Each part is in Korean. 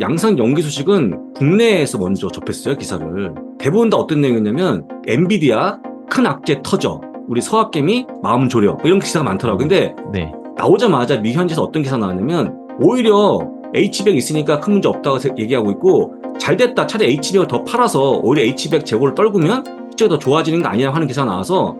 양산 연기 소식은 국내에서 먼저 접했어요, 기사를. 대부분 다 어떤 내용이었냐면, 엔비디아 큰 악재 터져. 우리 서학개미 마음 졸여. 뭐 이런 기사가 많더라고요. 근데 네. 나오자마자 미 현지에서 어떤 기사 나왔냐면, 오히려 H백 있으니까 큰 문제 없다고 세- 얘기하고 있고, 잘 됐다. 차라리 H백을 더 팔아서 오히려 H백 재고를 떨구면 실제가 더 좋아지는 거 아니냐 하는 기사가 나와서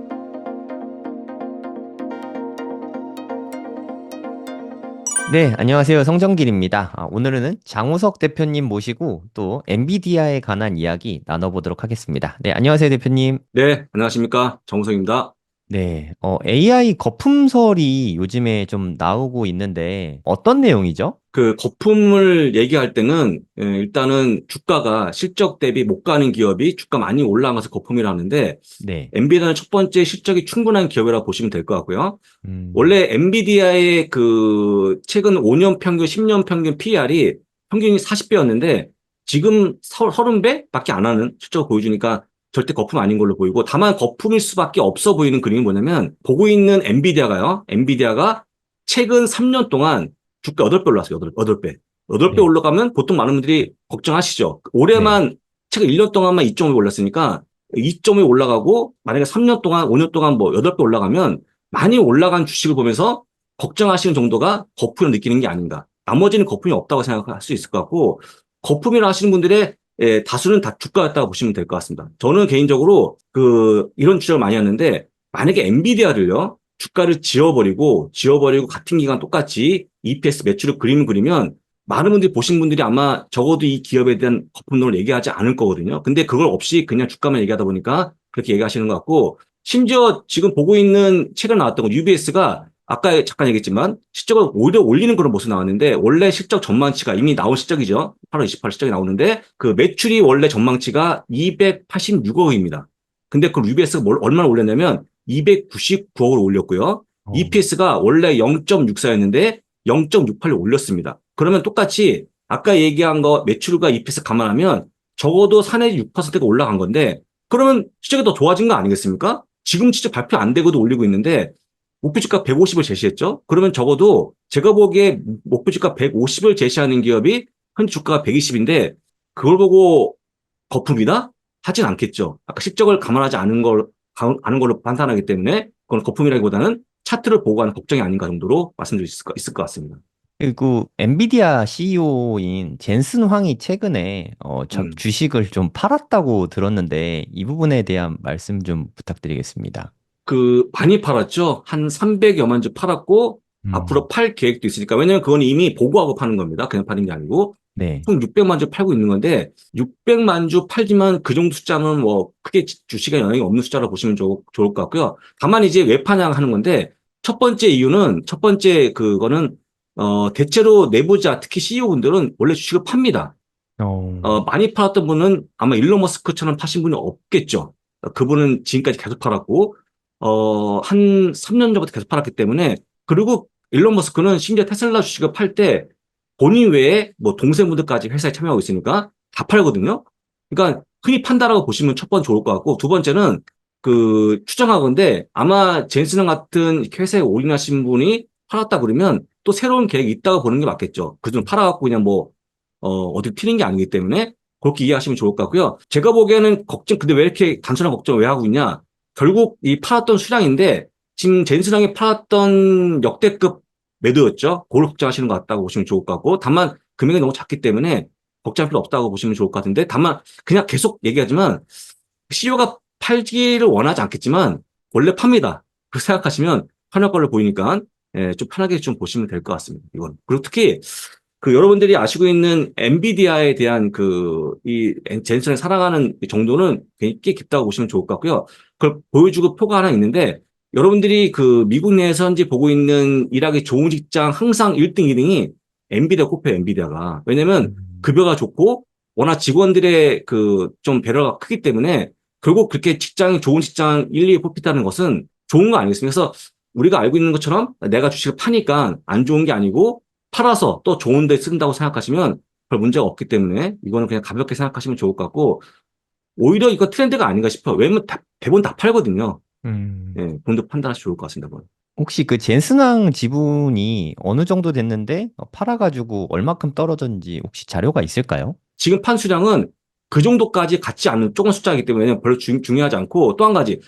네, 안녕하세요. 성정길입니다. 아, 오늘은 장우석 대표님 모시고 또 엔비디아에 관한 이야기 나눠보도록 하겠습니다. 네, 안녕하세요, 대표님. 네, 안녕하십니까. 정우성입니다. 네, 어, AI 거품설이 요즘에 좀 나오고 있는데 어떤 내용이죠? 그 거품을 얘기할 때는 예, 일단은 주가가 실적 대비 못 가는 기업이 주가 많이 올라가서 거품이라 하는데 네. 엔비디아는 첫 번째 실적이 충분한 기업이라고 보시면 될 것 같고요. 음, 원래 엔비디아의 그 최근 5년 평균, 10년 평균 PR이 평균이 40배였는데 지금 30배밖에 안 하는 실적을 보여주니까 절대 거품 아닌 걸로 보이고 다만 거품일 수밖에 없어 보이는 그림이 뭐냐면 보고 있는 엔비디아가요. 엔비디아가 최근 3년 동안 주가 8배 올랐어요. 8, 배 8배 네. 올라가면 보통 많은 분들이 걱정하시죠. 올해만 최근 1년 동안만 2.5배 올랐으니까 2.5배 올라가고 만약에 3년 동안, 5년 동안 뭐 8배 올라가면 많이 올라간 주식을 보면서 걱정하시는 정도가 거품을 느끼는 게 아닌가. 나머지는 거품이 없다고 생각할 수 있을 것 같고 거품이라 하시는 분들의 예, 다수는 다 주가였다고 보시면 될 것 같습니다. 저는 개인적으로 그 이런 주장을 많이 하는데 만약에 엔비디아를요 주가를 지워버리고 지워버리고 같은 기간 똑같이 EPS 매출을 그림을 그리면 많은 분들이 보신 분들이 아마 적어도 이 기업에 대한 거품론을 얘기하지 않을 거거든요. 근데 그걸 없이 그냥 주가만 얘기하다 보니까 그렇게 얘기하시는 것 같고 심지어 지금 보고 있는 최근 나왔던 거 UBS가 아까 잠깐 얘기했지만 실적을 오히려 올리는 그런 모습 나왔는데 원래 실적 전망치가 이미 나온 실적이죠. 8월 28일 실적이 나오는데 그 매출이 원래 전망치가 286억입니다. 근데 그 UBS가 뭘 얼마나 올렸냐면 299억을 올렸고요. 어, EPS가 원래 0.64였는데 0.68로 올렸습니다. 그러면 똑같이 아까 얘기한 거 매출과 EPS 감안하면 적어도 4 내지 6%가 올라간 건데 그러면 실적이 더 좋아진 거 아니겠습니까? 지금 진짜 발표 안 되고도 올리고 있는데 목표주가 150을 제시했죠. 그러면 적어도 제가 보기에 목표주가 150을 제시하는 기업이 현재 주가가 120인데 그걸 보고 거품이다? 하진 않겠죠. 아까 실적을 감안하지 않은 걸 가- 않은 걸로 판단하기 때문에 그건 거품이라기보다는 차트를 보고 하는 걱정이 아닌가 정도로 말씀드릴 수 있을 것- 같습니다. 그리고 엔비디아 CEO인 젠슨 황이 최근에 어, 저 음. 주식을 좀 팔았다고 들었는데 이 부분에 대한 말씀 좀 부탁드리겠습니다. 그 많이 팔았죠. 한 300여만 주 팔았고 음, 앞으로 팔 계획도 있으니까 왜냐면 그건 이미 보고하고 파는 겁니다. 그냥 파는 게 아니고 네. 총 600만 주 팔고 있는 건데 600만 주 팔지만 그 정도 숫자는 뭐 크게 지- 주식에 영향이 없는 숫자로 보시면 좋, 좋을 것 같고요. 다만 이제 왜 파냐 하는 건데 첫 번째 이유는 첫 번째 그거는 어 대체로 내부자 특히 CEO분들은 원래 주식을 팝니다. 어, 어 많이 팔았던 분은 아마 일론 머스크처럼 파신 분이 없겠죠. 어, 그분은 지금까지 계속 팔았고 어 한 3년 전부터 계속 팔았기 때문에 그리고 일론 머스크는 심지어 테슬라 주식을 팔 때 본인 외에 뭐 동생분들까지 회사에 참여하고 있으니까 다 팔거든요. 그러니까 흔히 판다라고 보시면 첫 번째 좋을 것 같고 두 번째는 그 추정하건데 아마 젠슨 같은 회사에 올인하신 분이 팔았다 그러면 또 새로운 계획이 있다고 보는 게 맞겠죠. 그중 팔아갖고 그냥 뭐 어, 어디 튀는 게 아니기 때문에 그렇게 이해하시면 좋을 것 같고요. 제가 보기에는 걱정, 근데 왜 이렇게 단순한 걱정을 왜 하고 있냐? 결국 이 팔았던 수량인데 지금 젠슨왕이 팔았던 역대급 매도였죠. 그걸 걱정하시는 것 같다고 보시면 좋을 것 같고 다만 금액이 너무 작기 때문에 걱정할 필요 없다고 보시면 좋을 것 같은데 다만 그냥 계속 얘기하지만 CEO가 팔기를 원하지 않겠지만 원래 팝니다. 그렇게 생각하시면 편할 걸로 보이니까 예, 좀 편하게 좀 보시면 될 것 같습니다. 이건 그리고 특히 그 여러분들이 아시고 있는 엔비디아에 대한 그이 젠슨을 사랑하는 정도는 꽤 깊다고 보시면 좋을 것 같고요. 그걸 보여주고 표가 하나 있는데 여러분들이 그 미국 내에서 현재 보고 있는 일하기 좋은 직장 항상 1등, 2등이 엔비디아 꼽혀요, 엔비디아가. 왜냐면 음, 급여가 좋고 워낙 직원들의 그 좀 배려가 크기 때문에 결국 그렇게 직장이 좋은 직장 1, 2에 뽑혔다는 것은 좋은 거 아니겠습니까? 그래서 우리가 알고 있는 것처럼 내가 주식을 파니까 안 좋은 게 아니고 팔아서 또 좋은 데 쓴다고 생각하시면 별 문제가 없기 때문에 이거는 그냥 가볍게 생각하시면 좋을 것 같고 오히려 이거 트렌드가 아닌가 싶어요. 왜냐면 다- 대부분 다 팔거든요. 음. 예, 본인도 판단하시 좋을 것 같습니다. 그건. 혹시 그 젠슨왕 지분이 어느 정도 됐는데 어, 팔아가지고 얼마큼 떨어졌는지 혹시 자료가 있을까요? 지금 판 수량은 그 정도까지 같지 않은 조금 숫자이기 때문에 별로 중, 중요하지 않고 또 한 가지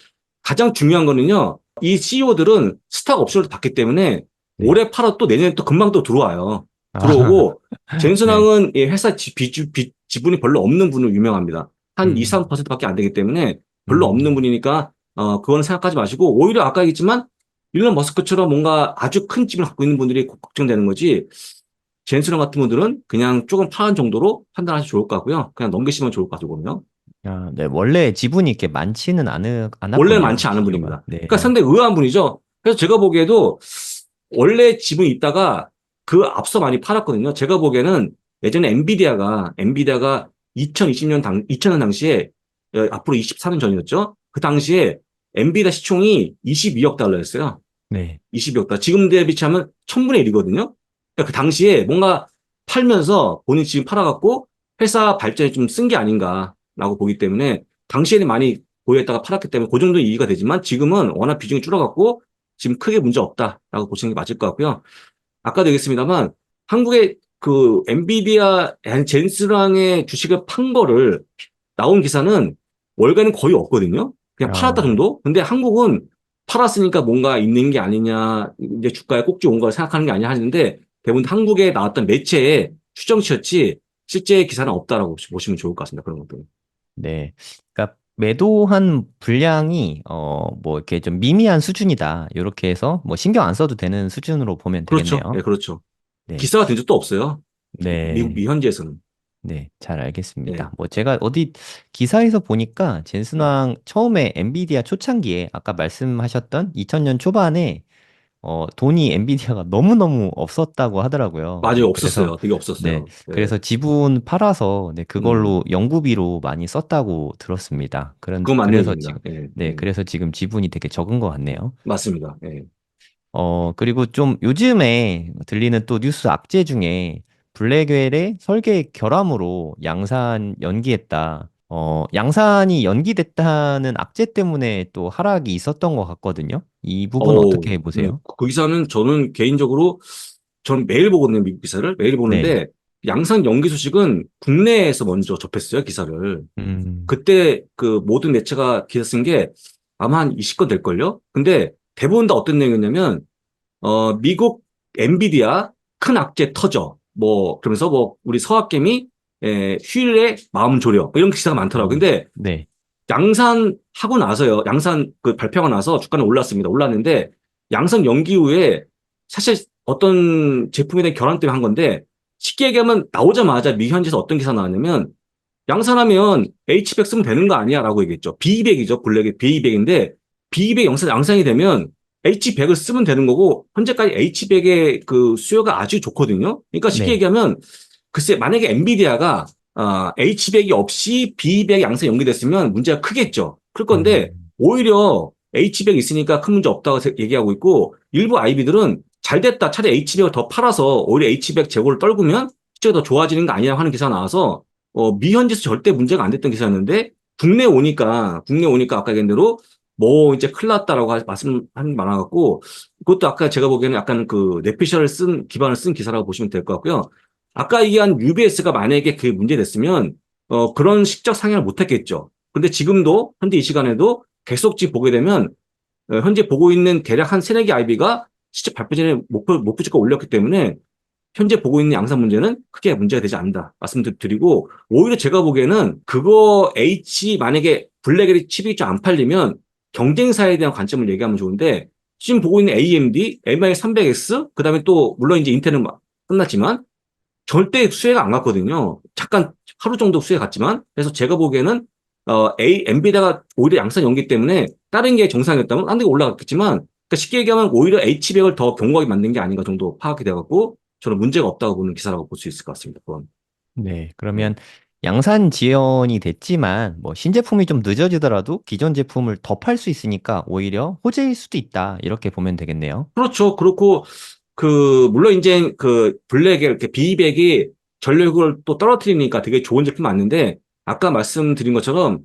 가장 중요한 거는요. 이 CEO들은 스탁 옵션을 받기 때문에 네. 올해 팔아 또 내년에 또 금방 또 들어와요. 아, 들어오고 젠슨왕은 이 회사 지, 비, 비, 지분이 별로 없는 분으로 유명합니다. 한 음. 2, 3%밖에 안 되기 때문에 별로 음. 없는 분이니까 어 그거는 생각하지 마시고 오히려 아까 얘기했지만 일론 머스크처럼 뭔가 아주 큰 집을 갖고 있는 분들이 고- 걱정되는 거지 젠슨왕 같은 분들은 그냥 조금 파는 정도로 판단하시 좋을 것 같고요. 그냥 넘기시면 좋을 것. 보면 아, 네, 원래 지분이 이렇게 많지는 않으, 않았군요. 원래는 많지 않은 분입니다. 네. 그러니까 상당히 의아한 분이죠. 그래서 제가 보기에도 원래 지분이 있다가 그 앞서 많이 팔았거든요. 제가 보기에는 예전에 엔비디아가 엔비디아가 2020년 당 2000년 당시에 어, 앞으로 24년 전이었죠. 그 당시에 엔비디아 시총이 22억 달러였어요. 네. 22억 달러. 지금 대비 치하면 1000분의 1이거든요. 그러니까 그 당시에 뭔가 팔면서 본인 지금 팔아갖고 회사 발전에 좀 쓴 게 아닌가라고 보기 때문에 당시에는 많이 보유했다가 팔았기 때문에 그 정도 이해가 되지만 지금은 워낙 비중이 줄어갖고 지금 크게 문제 없다라고 보시는 게 맞을 것 같고요. 아까도 얘기했습니다만 한국의 그 엔비디아 젠스랑의 주식을 판 거를 나온 기사는 월간은 거의 없거든요. 그냥 아. 팔았다 정도. 근데 한국은 팔았으니까 뭔가 있는 게 아니냐, 이제 주가에 꼭지 온 걸 생각하는 게 아니냐 하는데 대부분 한국에 나왔던 매체의 추정치였지 실제 기사는 없다라고 보시면 좋을 것 같습니다. 그런 것들은. 네. 그러니까 매도한 분량이 어, 뭐 이렇게 좀 미미한 수준이다. 이렇게 해서 뭐 신경 안 써도 되는 수준으로 보면 그렇죠. 되겠네요. 네, 그렇죠. 네. 기사가 된 적도 없어요. 네. 미국 미 현지에서는. 네, 잘 알겠습니다. 네. 뭐 제가 어디 기사에서 보니까 젠슨왕 처음에 엔비디아 초창기에 아까 말씀하셨던 2000년 초반에 어, 돈이 엔비디아가 너무너무 없었다고 하더라고요. 맞아요. 그래서 없었어요. 되게 없었어요. 네, 그래서 지분 팔아서 네, 음. 그걸로 연구비로 많이 썼다고 들었습니다. 그런 그래서. 지금 예, 네, 예. 그래서 지금 지분이 되게 적은 것 같네요. 맞습니다. 예. 어, 그리고 좀 요즘에 들리는 또 뉴스 악재 중에 블랙웰의 설계 결함으로 양산 연기했다. 어, 양산이 연기됐다는 악재 때문에 또 하락이 있었던 것 같거든요. 이 부분 어우, 어떻게 보세요? 음, 그 기사는 저는 개인적으로 전 매일 보거든요. 미국 기사를. 매일 보는데 네. 양산 연기 소식은 국내에서 먼저 접했어요. 기사를. 음, 그때 그 모든 매체가 기사 쓴 게 아마 한 20건 될걸요? 근데 대부분 다 어떤 내용이었냐면, 어, 미국 엔비디아 큰 악재 터져. 뭐, 그러면서 뭐, 우리 서학개미, 에, 휴일에 마음 졸여. 뭐 이런 기사가 많더라고요. 근데 네. 양산 하고 나서요. 양산 그 발표가 나서 주가는 올랐습니다. 올랐는데 양산 연기 후에 사실 어떤 제품에 대한 결함 때문에 한 건데 쉽게 얘기하면 나오자마자 미현지에서 어떤 기사 나왔냐면 양산하면 H100 쓰면 되는 거 아니야? 라고 얘기했죠. B200이죠. 블랙이 B200인데 B200 양산, 양산이 되면 H100을 쓰면 되는 거고 현재까지 H100의 그 수요가 아주 좋거든요. 그러니까 쉽게 네. 얘기하면 글쎄 만약에 엔비디아가 아, H100이 없이 B200 양산 연기됐으면 문제가 크겠죠. 클 건데 음, 오히려 H100 있으니까 큰 문제 없다고 세- 얘기하고 있고 일부 IB들은 잘 됐다. 차라리 H100을 더 팔아서 오히려 H100 재고를 떨구면 실제로 더 좋아지는 거 아니냐 하는 기사가 나와서 어, 미현지에서 절대 문제가 안 됐던 기사였는데 국내 오니까 국내 오니까 아까 얘기한 대로 뭐 이제 큰일 났다라고 하- 말씀하는 게 많아갖고 그것도 아까 제가 보기에는 약간 그 뇌피셜을 쓴 기반을 쓴 기사라고 보시면 될 것 같고요. 아까 얘기한 UBS가 만약에 그게 문제 됐으면 어, 그런 식적 상향을 못했겠죠. 근데 지금도 현재 이 시간에도 계속 지금 보게 되면 어, 현재 보고 있는 대략 한 세네 개 IB가 실제 발표 전에 목표 목표 주가 올렸기 때문에 현재 보고 있는 양산 문제는 크게 문제가 되지 않는다 말씀드리고 오히려 제가 보기에는 그거 H 만약에 블랙의 칩이 좀 안 팔리면 경쟁사에 대한 관점을 얘기하면 좋은데 지금 보고 있는 AMD, MI 300X 그 다음에 또 물론 이제 인텔은 막 끝났지만 절대 수혜가 안 갔거든요. 잠깐 하루 정도 수혜 갔지만 그래서 제가 보기에는 어 A 엔비디아가 오히려 양산 연기 때문에 다른 게 정상이었다면 딴 데가 올라갔겠지만 그러니까 쉽게 얘기하면 오히려 H100을 더 견고하게 만든 게 아닌가 정도 파악이 돼갖고 저는 문제가 없다고 보는 기사라고 볼 수 있을 것 같습니다. 그건. 네, 그러면 양산 지연이 됐지만 뭐 신제품이 좀 늦어지더라도 기존 제품을 더 팔 수 있으니까 오히려 호재일 수도 있다. 이렇게 보면 되겠네요. 그렇죠. 그렇고 그 물론 이제 그 블랙의 이렇게 B200이 전력을 또 떨어뜨리니까 되게 좋은 제품 맞는데 아까 말씀드린 것처럼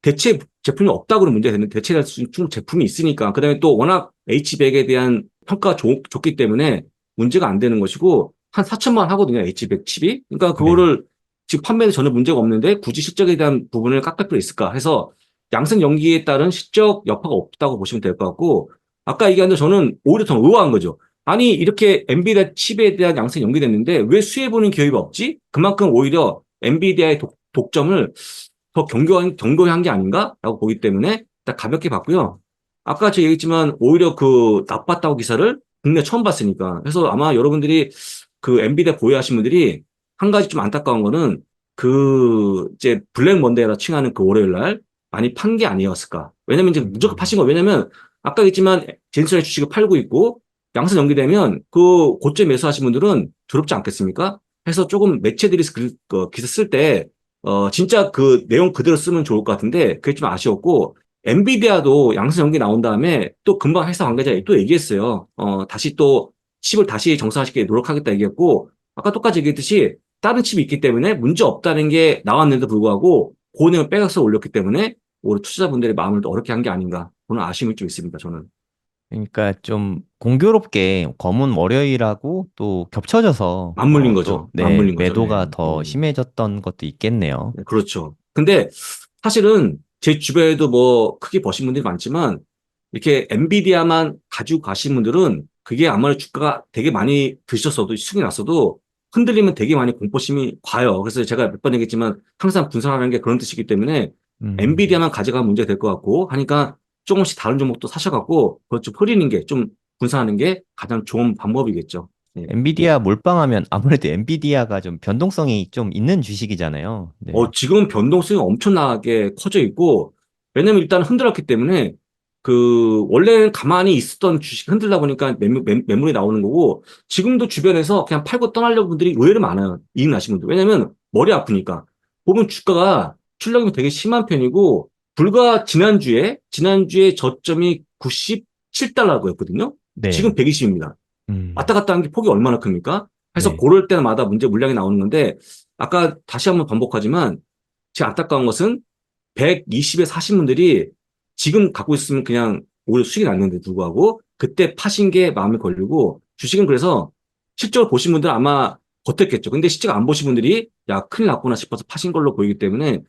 대체 제품이 없다 그러면 문제가 되는데 대체할 수 있는 제품이 있으니까 그다음에 또 워낙 H100에 대한 평가가 좋, 좋기 때문에 문제가 안 되는 것이고 한 4천만 원 하거든요 H100 칩이. 그러니까 그거를 지금 판매에 전혀 문제가 없는데 굳이 실적에 대한 부분을 깎을 필요 있을까? 해서 양성 연기에 따른 실적 여파가 없다고 보시면 될 것 같고 아까 얘기한 대로 저는 오히려 더 의아한 거죠. 아니 이렇게 엔비디아 칩에 대한 양성이 연기됐는데 왜 수혜보는 기업이 없지? 그만큼 오히려 엔비디아의 독, 독점을 더 견고한, 견고한 게 아닌가라고 보기 때문에 딱 가볍게 봤고요. 아까 제가 얘기했지만 오히려 그 나빴다고 기사를 국내 처음 봤으니까 그래서 아마 여러분들이 그 엔비디아 보유하신 분들이 한 가지 좀 안타까운 거는 그 이제 블랙 먼데이라 칭하는 그 월요일 날 많이 판 게 아니었을까. 왜냐면 이제 무조건 파신 거. 왜냐면 아까 얘기했지만 젠슨의 주식을 팔고 있고 양선 연기되면 그 고점 매수하신 분들은 두렵지 않겠습니까? 해서 조금 매체들이 그, 그 기사 쓸 때 어, 진짜 그 내용 그대로 쓰면 좋을 것 같은데 그게 좀 아쉬웠고 엔비디아도 양선 연기 나온 다음에 또 금방 회사 관계자 또 얘기했어요. 어, 다시 또 칩을 다시 정상화시키기 노력하겠다 얘기했고 아까 똑같이 얘기했듯이 다른 칩이 있기 때문에 문제 없다는 게 나왔는데도 불구하고 그 내용 빼서 올렸기 때문에 오히려 투자자분들의 마음을 더 어렵게 한 게 아닌가 그런 아쉬움이 좀 있습니다. 저는. 그러니까 좀 공교롭게 검은 월요일하고 또 겹쳐져서 맞물린 어, 거죠. 또, 네, 맞물린 거죠. 매도가 네. 더 음. 심해졌던 것도 있겠네요. 네, 그렇죠. 근데 사실은 제 주변에도 뭐 크게 버신 분들이 많지만 이렇게 엔비디아만 가지고 가신 분들은 그게 아무래도 주가가 되게 많이 드셨어도 수익이 났어도 흔들리면 되게 많이 공포심이 과요. 그래서 제가 몇 번 얘기했지만 항상 분산하는 게 그런 뜻이기 때문에 음. 엔비디아만 가져가면 문제가 될 것 같고 하니까 조금씩 다른 종목도 사셔갖고 그것 좀 흐리는 게 좀 분산하는 게 가장 좋은 방법이겠죠. 엔비디아 몰빵하면 아무래도 엔비디아가 좀 변동성이 좀 있는 주식이잖아요. 네. 어, 지금 변동성이 엄청나게 커져 있고, 왜냐면 일단 흔들었기 때문에, 그, 원래는 가만히 있었던 주식 흔들다 보니까 매물, 매물이 나오는 거고, 지금도 주변에서 그냥 팔고 떠나려는 분들이 의외로 많아요. 이익 나신 분들. 왜냐면 머리 아프니까. 보면 주가가 출력이 되게 심한 편이고, 불과 지난주에, 지난주에 저점이 97달러였거든요? 네. 지금 120입니다. 음. 왔다 갔다 하는 게 폭이 얼마나 큽니까? 그래서 네. 고를 때마다 문제 물량이 나오는 건데 아까 다시 한번 반복하지만 제 안타까운 것은 120에 사신 분들이 지금 갖고 있으면 그냥 오히려 수익이 났는데 불구하고 그때 파신 게 마음에 걸리고 주식은 그래서 실적을 보신 분들은 아마 버텼겠죠. 근데 실적 안 보신 분들이 야 큰일 났구나 싶어서 파신 걸로 보이기 때문에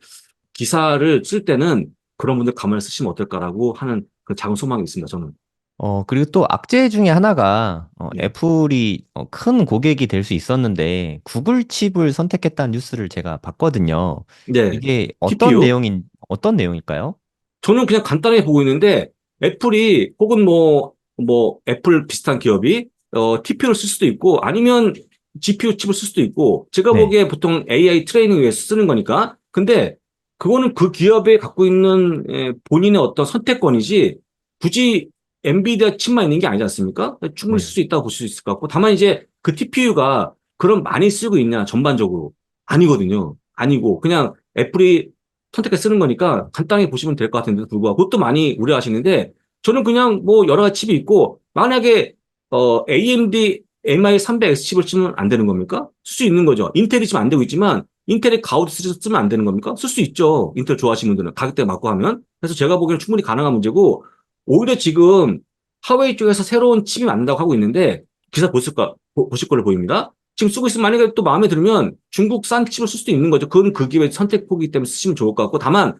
기사를 쓸 때는 그런 분들 가만히 쓰시면 어떨까라고 하는 그 작은 소망이 있습니다. 저는. 어, 그리고 또 악재 중에 하나가 어, 네. 애플이 어, 큰 고객이 될 수 있었는데 구글 칩을 선택했다는 뉴스를 제가 봤거든요. 네. 이게 어떤 TPU? 내용인 어떤 내용일까요? 저는 그냥 간단하게 보고 있는데 애플이 혹은 뭐, 뭐 애플 비슷한 기업이 어, TPU를 쓸 수도 있고 아니면 GPU 칩을 쓸 수도 있고 제가 네. 보기에 보통 AI 트레이닝 위해서 쓰는 거니까 근데 그거는 그 기업에 갖고 있는 에, 본인의 어떤 선택권이지 굳이 엔비디아 칩만 있는 게 아니지 않습니까? 충분히 네. 쓸수 있다고 볼 수 있을 것 같고 다만 이제 그 TPU가 그럼 많이 쓰고 있냐 전반적으로 아니거든요. 아니고 그냥 애플이 선택해 쓰는 거니까 간단하게 보시면 될 것 같은데도 불구하고 그것도 많이 우려하시는데 저는 그냥 뭐 여러 가지 칩이 있고 만약에 어 AMD MI300X 칩을 쓰면 안 되는 겁니까? 쓸 수 있는 거죠. 인텔이 지금 안 되고 있지만 인텔의 가우드 시리즈 쓰면 안 되는 겁니까? 쓸 수 있죠. 인텔 좋아하시는 분들은 가격대 맞고 하면. 그래서 제가 보기에는 충분히 가능한 문제고 오히려 지금 하웨이 쪽에서 새로운 칩이 만든다고 하고 있는데 기사 보실 거 보- 보실 걸로 보입니다. 지금 쓰고 있으면 만약에 또 마음에 들면 중국산 칩을 쓸 수도 있는 거죠. 그건 그 기업의 선택폭이기 때문에 쓰시면 좋을 것 같고 다만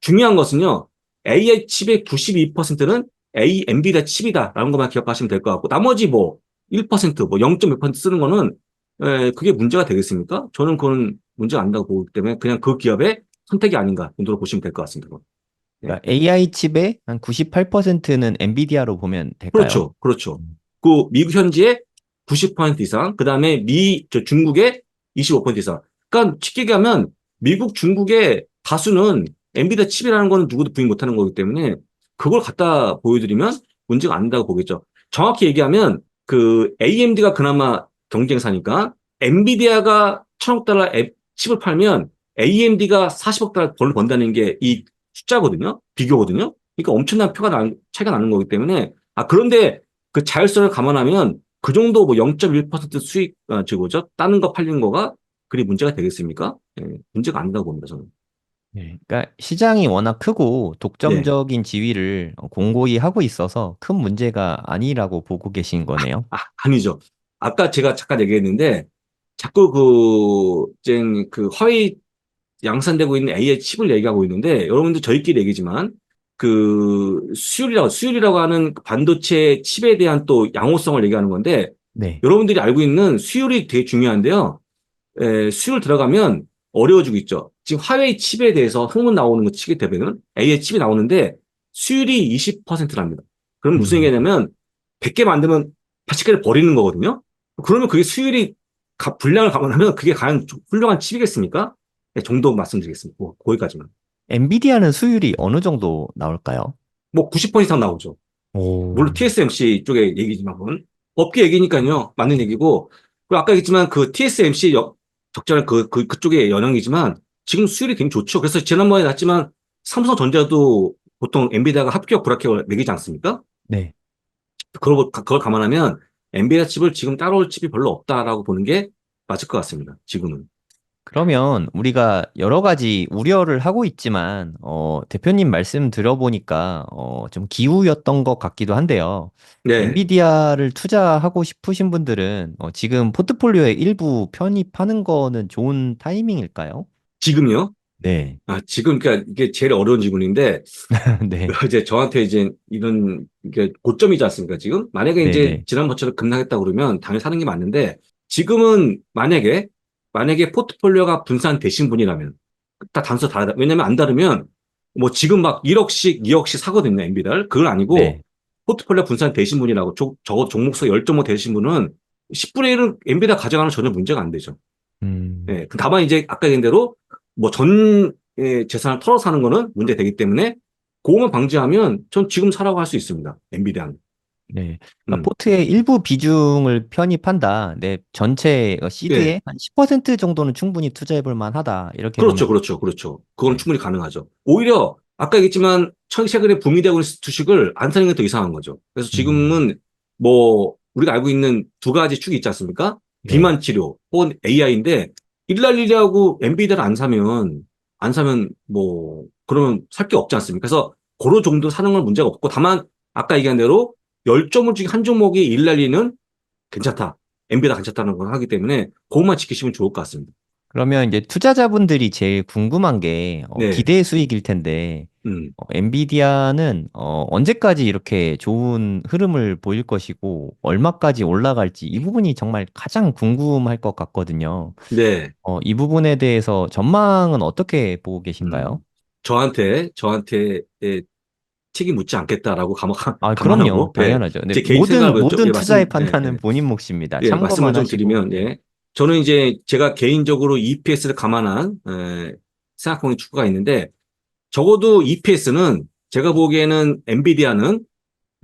중요한 것은요. AI 칩의 92%는 A, 엔비디아 칩이다라는 것만 기억하시면 될 것 같고 나머지 뭐 1%, 뭐0.1% 쓰는 거는 에, 그게 문제가 되겠습니까? 저는 그건 문제가 안 된다고 보기 때문에 그냥 그 기업의 선택이 아닌가 정도로 보시면 될 것 같습니다. 그건. 그러니까 AI 칩의 한 98%는 엔비디아로 보면 될까요? 그렇죠. 그렇죠. 음. 그 미국 현지의 90% 이상, 그 다음에 미, 저 중국의 25% 이상. 그러니까 쉽게 얘기하면 미국, 중국의 다수는 엔비디아 칩이라는 거는 누구도 부인 못하는 거기 때문에 그걸 갖다 보여드리면 문제가 안 된다고 보겠죠. 정확히 얘기하면 그 AMD가 그나마 경쟁사니까 엔비디아가 천억 달러 앱 칩을 팔면 AMD가 40억 달러 벌 번다는 게 이 숫자거든요. 비교거든요. 그러니까 엄청난 표가 나, 차이가 나는 거기 때문에 아 그런데 그 자율성을 감안하면 그 정도 뭐 0.1% 수익 아 저거죠. 따는 거 팔리는 거가 그리 문제가 되겠습니까? 예, 문제가 안 된다고 봅니다 저는. 네, 그러니까 시장이 워낙 크고 독점적인 지위를 어, 공고히 하고 있어서 큰 문제가 아니라고 보고 계신 거네요. 아, 아 니죠. 아까 제가 잠깐 얘기했는데, 자꾸 그, 이제 그 화웨이 양산되고 있는 AI 칩을 얘기하고 있는데, 여러분들 저희끼리 얘기지만, 그 수율이라고, 수율이라고 하는 그 반도체 칩에 대한 또 양호성을 얘기하는 건데, 네. 여러분들이 알고 있는 수율이 되게 중요한데요. 에, 수율 들어가면 어려워지고 있죠. 지금 화웨이 칩에 대해서 흥분 나오는 거 치게 되면은 AI 칩이 나오는데 수율이 20%랍니다. 그럼 무슨 음. 얘기냐면 100개 만들면 80개를 버리는 거거든요. 그러면 그게 수율이 가- 분량을 감안하면 그게 과연 좀 훌륭한 칩이겠습니까? 네, 정도 말씀드리겠습니다. 뭐, 거기까지만. 엔비디아는 수율이 어느 정도 나올까요? 뭐 90% 이상 나오죠. 오. 물론 TSMC 쪽의 얘기지만 그건 업계 얘기니까요. 맞는 얘기고. 그리고 아까 얘기했지만 그 TSMC 역- 적절한 그, 그, 그쪽의 영향이지만 지금 수율이 굉장히 좋죠. 그래서 지난번에 났지만 삼성전자도 보통 엔비디아가 합격 불합격을 매기지 않습니까? 네. 그걸, 그걸 감안하면 엔비디아 칩을 지금 따라올 칩이 별로 없다라고 보는 게 맞을 것 같습니다. 지금은. 그러면 우리가 여러 가지 우려를 하고 있지만, 어, 대표님 말씀 들어보니까, 어, 좀 기우였던 것 같기도 한데요. 네. 엔비디아를 투자하고 싶으신 분들은, 어, 지금 포트폴리오에 일부 편입하는 거는 좋은 타이밍일까요? 지금요? 네. 아, 지금, 그러니까 이게 제일 어려운 지문인데, 네. 이제 저한테 이제 이런 이게 고점이지 않습니까, 지금? 만약에 이제 네네. 지난번처럼 급락했다 그러면 당연히 사는 게 맞는데, 지금은 만약에, 만약에 포트폴리오가 분산되신 분이라면, 다 단서 다르다. 왜냐면 안 다르면, 뭐 지금 막 1억씩, 2억씩 사거든요, 엔비다를. 그건 아니고, 네. 포트폴리오 분산되신 분이라고, 저, 저 종목수 10.5 되신 분은 10분의 1은 엔비다 가져가는 전혀 문제가 안 되죠. 음, 예, 그 다만 이제 아까 얘기한 대로 뭐 전 재산을 털어서 사는 거는 문제 되기 때문에 그거만 방지하면 전 지금 사라고 할 수 있습니다. 엔비디아는. 네. 그러니까 음. 포트의 일부 비중을 편입한다. 네, 전체 어, 시드의 네. 한10% 정도는 충분히 투자해 볼 만하다. 이렇게 그렇죠, 보면 그렇죠, 그렇죠. 그건 네. 충분히 가능하죠. 오히려 아까 얘기했지만 천 최근에 붐이 되고 있는 주식을 안 사는 게 더 이상한 거죠. 그래서 음. 지금은 뭐 우리가 알고 있는 두 가지 축이 있지 않습니까? 네. 비만 치료 혹은 AI인데 일랄일리하고 엔비디아를 안 사면 안 사면 뭐 그러면 살 게 없지 않습니까? 그래서 그런 정도 사는 건 문제가 없고 다만 아까 얘기한 대로 열점을 중에 한 종목이 일랄리는 괜찮다. 엔비디아 괜찮다는 걸 하기 때문에 그것만 지키시면 좋을 것 같습니다. 그러면 이제 투자자분들이 제일 궁금한 게 어, 네. 기대 수익일 텐데 음. 어, 엔비디아는 어, 언제까지 이렇게 좋은 흐름을 보일 것이고 얼마까지 올라갈지 이 부분이 정말 가장 궁금할 것 같거든요. 네. 어, 이 부분에 대해서 전망은 어떻게 보고 계신가요? 저한테 저한테 예, 틱이 묻지 않겠다라고 감감 아, 감안하고, 그럼요. 예. 당연하죠. 네, 제 개인 모든 좀- 모든 예, 투자의 말씀- 예, 판단은 예. 본인 몫입니다. 예, 참고만 말씀을 좀 하시고. 드리면 예. 저는 이제 제가 개인적으로 EPS를 감안한 에, 생각하는 축구가 있는데 적어도 EPS는 제가 보기에는 엔비디아는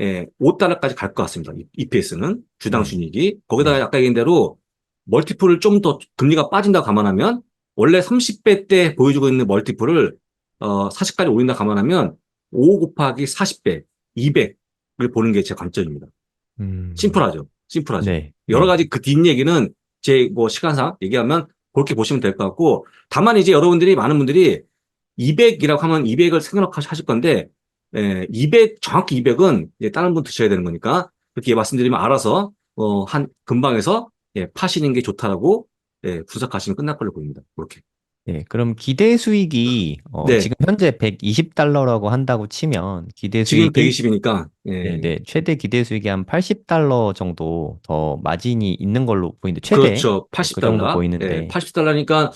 예, 5달러까지 갈 것 같습니다. EPS는 주당 네. 순이익이 거기다가 네. 아까 얘기한 대로 멀티플을 좀 더 금리가 빠진다 감안하면 원래 30배 때 보여주고 있는 멀티플을 어 40까지 올린다 감안하면 5 곱하기 40배 200을 보는 게 제 관점입니다. 음, 심플하죠. 심플하죠. 네. 여러 네. 가지 그 뒷 얘기는 제 뭐 시간상 얘기하면 그렇게 보시면 될 것 같고 다만 이제 여러분들이 많은 분들이 200이라고 하면 200을 생각하실 건데 예, 200 정확히 200은 이제 다른 분 드셔야 되는 거니까 그렇게 말씀드리면 알아서 어, 한 근방에서 예, 파시는 게 좋다라고 예, 분석하시면 끝날 걸로 보입니다. 그렇게. 네, 그럼 기대 수익이 어, 네. 지금 현재 120달러라고 한다고 치면 기대 지금 수익이 120이니까 예. 네, 네, 최대 기대 수익이 한 80달러 정도 더 마진이 있는 걸로 보이는데 최대 그렇죠. 그 정도 80달러. 보이는데 예, 80달러니까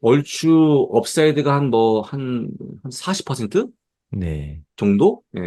얼추 업사이드가 한 뭐한한40% 네, 정도? 예.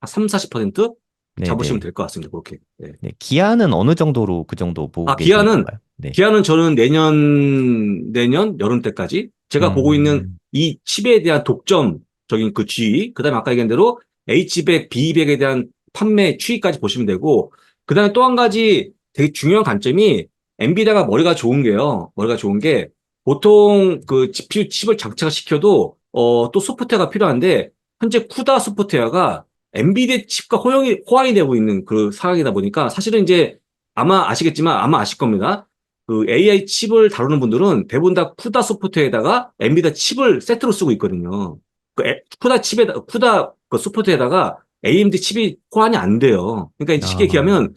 한 3, 40% 네, 잡으시면 네. 될것 같습니다. 그렇게. 예. 네, 기한은 어느 정도로 그 정도 보고 아, 계시는 기한은 건가요? 네. 기한은 저는 내년 내년 여름 때까지 제가 보고 있는 음, 이 칩에 대한 독점적인 그 주의, 그다음에 아까 얘기한 대로 H100, B200에 대한 판매 추이까지 보시면 되고, 그다음에 또 한 가지 되게 중요한 관점이 엔비디아가 머리가 좋은 게요. 머리가 좋은 게 보통 그 GPU 칩을 장착을 시켜도 어, 또 소프트웨어가 필요한데 현재 쿠다 소프트웨어가 엔비디아 칩과 호영이 호환이 되고 있는 그 상황이다 보니까 사실은 이제 아마 아시겠지만 아마 아실 겁니다. 그 AI 칩을 다루는 분들은 대부분 다 쿠다 소프트에다가 엔비디아 칩을 세트로 쓰고 있거든요. 그 에- 쿠다 칩에다 쿠다 그 소프트에다가 AMD 칩이 호환이 안 돼요. 그러니까 쉽게 아. 얘기하면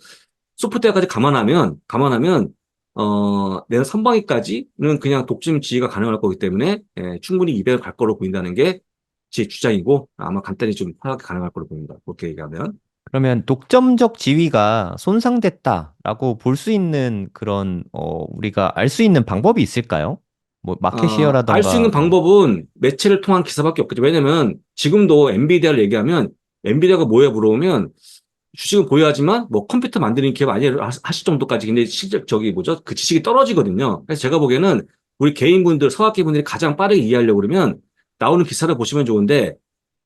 소프트웨어까지 감안하면 감안하면 어 내가 선방위까지는 그냥 독점 지휘가 가능할 거기 때문에 예, 충분히 200을 갈 거로 보인다는 게 제 주장이고 아마 간단히 좀 파악이 가능할 거로 보입니다. 그렇게 얘기하면 그러면 독점적 지위가 손상됐다라고 볼 수 있는 그런 어 우리가 알 수 있는 방법이 있을까요? 뭐 마켓시어라던가 알수 있는 방법은 매체를 통한 기사밖에 없겠죠. 왜냐면 지금도 엔비디아를 얘기하면 엔비디아가 뭐에 물어오면 주식은 보유하지만 뭐 컴퓨터 만드는 기업 아니에요 하- 하실 정도까지 근데 실제 저기 뭐죠 그 지식이 떨어지거든요. 그래서 제가 보기에는 우리 개인분들 서학기 분들이 가장 빠르게 이해하려고 그러면 나오는 기사를 보시면 좋은데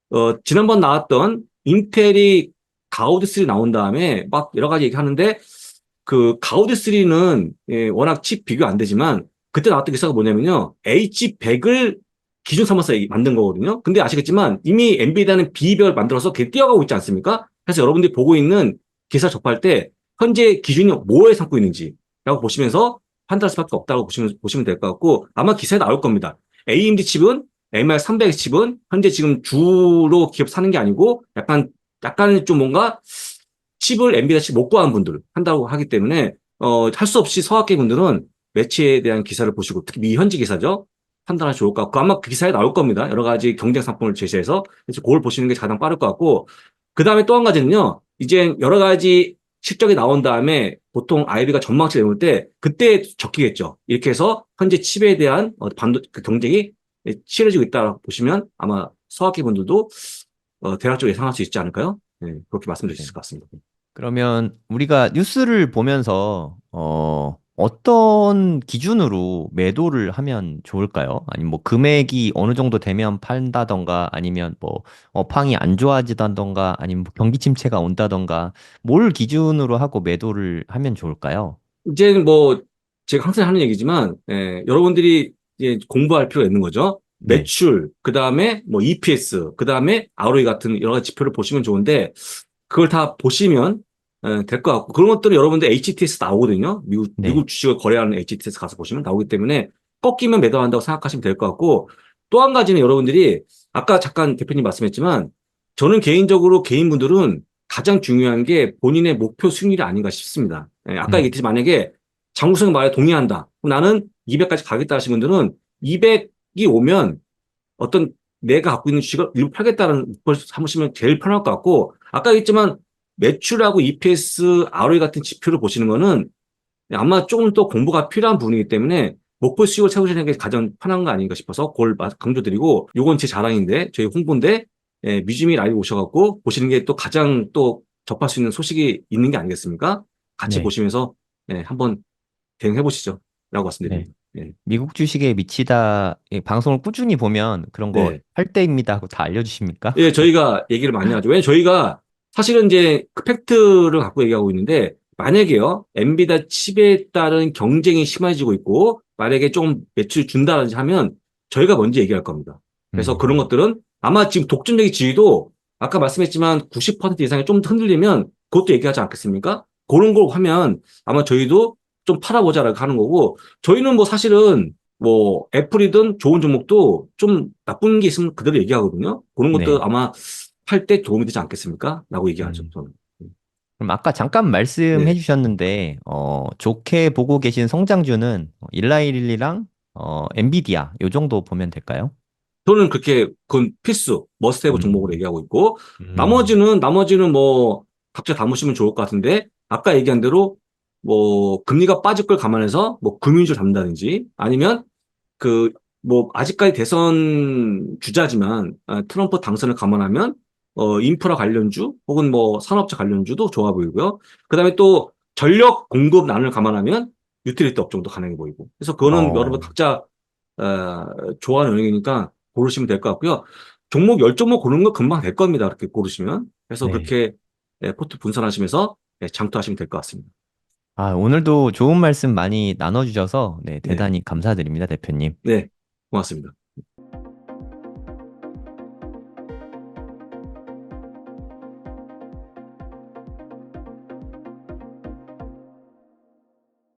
어 지난번 나왔던 인텔이 가우드 3 나온 다음에 막 여러 가지 얘기하는데 그 가우드 3는 예, 워낙 칩 비교 안 되지만 그때 나왔던 기사가 뭐냐면요 H100을 기준 삼아서 이- 만든 거거든요. 근데 아시겠지만 이미 엔비디아는 B별 만들어서 그게 뛰어가고 있지 않습니까? 그래서 여러분들이 보고 있는 기사 접할 때 현재 기준이 뭐에 삼고 있는지라고 보시면서 판단할 수밖에 없다고 보시면 보시면 될 것 같고 아마 기사에 나올 겁니다. AMD 칩은 MR300 칩은 현재 지금 주로 기업 사는 게 아니고 약간 약간 좀 뭔가 칩을 엔비디아 칩 못 구하는 분들 한다고 하기 때문에 어, 할 수 없이 서학계 분들은 매체에 대한 기사를 보시고 특히 미현지 기사죠. 판단하시 좋을 것 같고 아마 그 기사에 나올 겁니다. 여러 가지 경쟁 상품을 제시해서 그래서 그걸 보시는 게 가장 빠를 것 같고 그 다음에 또 한 가지는요. 이제 여러 가지 실적이 나온 다음에 보통 아이비가 전망치 내놓을 때 그때 적히겠죠. 이렇게 해서 현재 칩에 대한 어, 반도 그 경쟁이 치열해지고 있다고 보시면 아마 서학계 분들도 어, 대략 적으로 예상할 수 있지 않을까요? 네, 그렇게 말씀드릴 수 있을 것 같습니다. 그러면 우리가 뉴스를 보면서 어 어떤 기준으로 매도를 하면 좋을까요? 아니면 뭐 금액이 어느 정도 되면 판다던가 아니면 뭐 업황이 안 좋아지다던가 아니면 뭐 경기 침체가 온다던가 뭘 기준으로 하고 매도를 하면 좋을까요? 이제는 뭐 제가 항상 하는 얘기지만 예, 여러분들이 이제 공부할 필요가 있는 거죠. 네. 매출, 그 다음에 뭐 EPS, 그 다음에 ROE 같은 여러 가지 지표를 보시면 좋은데 그걸 다 보시면 될 것 같고 그런 것들은 여러분들 HTS 나오거든요. 미국, 네. 미국 주식을 거래하는 HTS 가서 보시면 나오기 때문에 꺾이면 매도한다고 생각하시면 될 것 같고 또 한 가지는 여러분들이 아까 잠깐 대표님 말씀했지만 저는 개인적으로 개인분들은 가장 중요한 게 본인의 목표 수익률이 아닌가 싶습니다. 예, 아까 음. 얘기했듯이 만약에 장구성 말에 동의한다. 나는 200까지 가겠다 하시는 분들은 200이 오면 어떤 내가 갖고 있는 주식을 일부 팔겠다는 목표를 삼으시면 제일 편할 것 같고 아까 얘기했지만 매출하고 EPS, ROE 같은 지표를 보시는 거는 아마 조금 더 공부가 필요한 부분이기 때문에 목표 수익을 세우시는 게 가장 편한 거 아닌가 싶어서 그걸 마- 강조드리고 요건 제 자랑인데 저희 홍보인데 예, 뮤지미 라이브 오셔갖고 보시는 게 또 가장 또 접할 수 있는 소식이 있는 게 아니겠습니까? 같이 네. 보시면서 예, 한번 대응해 보시죠. 라고 말씀드립니다. 미국 주식에 미치다 예, 방송을 꾸준히 보면 그런 거 네. 할 때입니다 하고 다 알려주십니까? 예, 저희가 얘기를 많이 하죠. 왜냐면 저희가 사실은 이제 그 팩트를 갖고 얘기하고 있는데 만약에요, 엔비디아 칩에 따른 경쟁이 심해지고 있고 만약에 조금 매출 준다든지 하면 저희가 먼저 얘기할 겁니다. 그래서 음. 그런 것들은 아마 지금 독점적인 지위도 아까 말씀했지만 90% 이상이 좀 흔들리면 그것도 얘기하지 않겠습니까? 그런 걸 하면 아마 저희도 좀 팔아보자라고 하는 거고 저희는 뭐 사실은 뭐 애플이든 좋은 종목도 좀 나쁜 게 있으면 그대로 얘기하거든요. 그런 것도 네. 아마 팔 때 도움이 되지 않겠습니까? 라고 얘기하죠. 음. 저는. 그럼 아까 잠깐 말씀해 네. 주셨는데 어, 좋게 보고 계신 성장주는 일라일리랑 어, 엔비디아 요 정도 보면 될까요? 저는 그렇게 그건 필수 머스트헤브 음. 종목으로 얘기하고 있고 음. 나머지는 나머지는 뭐 각자 담으시면 좋을 것 같은데 아까 얘기한 대로 뭐 금리가 빠질 걸 감안해서 뭐 금융주 담다든지 아니면 그 뭐 아직까지 대선 주자지만 아, 트럼프 당선을 감안하면 어 인프라 관련주 혹은 뭐 산업재 관련주도 좋아 보이고요. 그다음에 또 전력 공급 난을 감안하면 유틸리티 업종도 가능해 보이고. 그래서 그거는 어. 여러분 각자 어, 좋아하는 영역이니까 고르시면 될 것 같고요. 종목 열 종목 고르는 거 금방 될 겁니다. 그렇게 고르시면. 그래서 네. 그렇게 예, 포트 분산하시면서 예, 장투하시면 될 것 같습니다. 아, 오늘도 좋은 말씀 많이 나눠주셔서 네, 대단히 감사드립니다, 대표님. 네, 고맙습니다.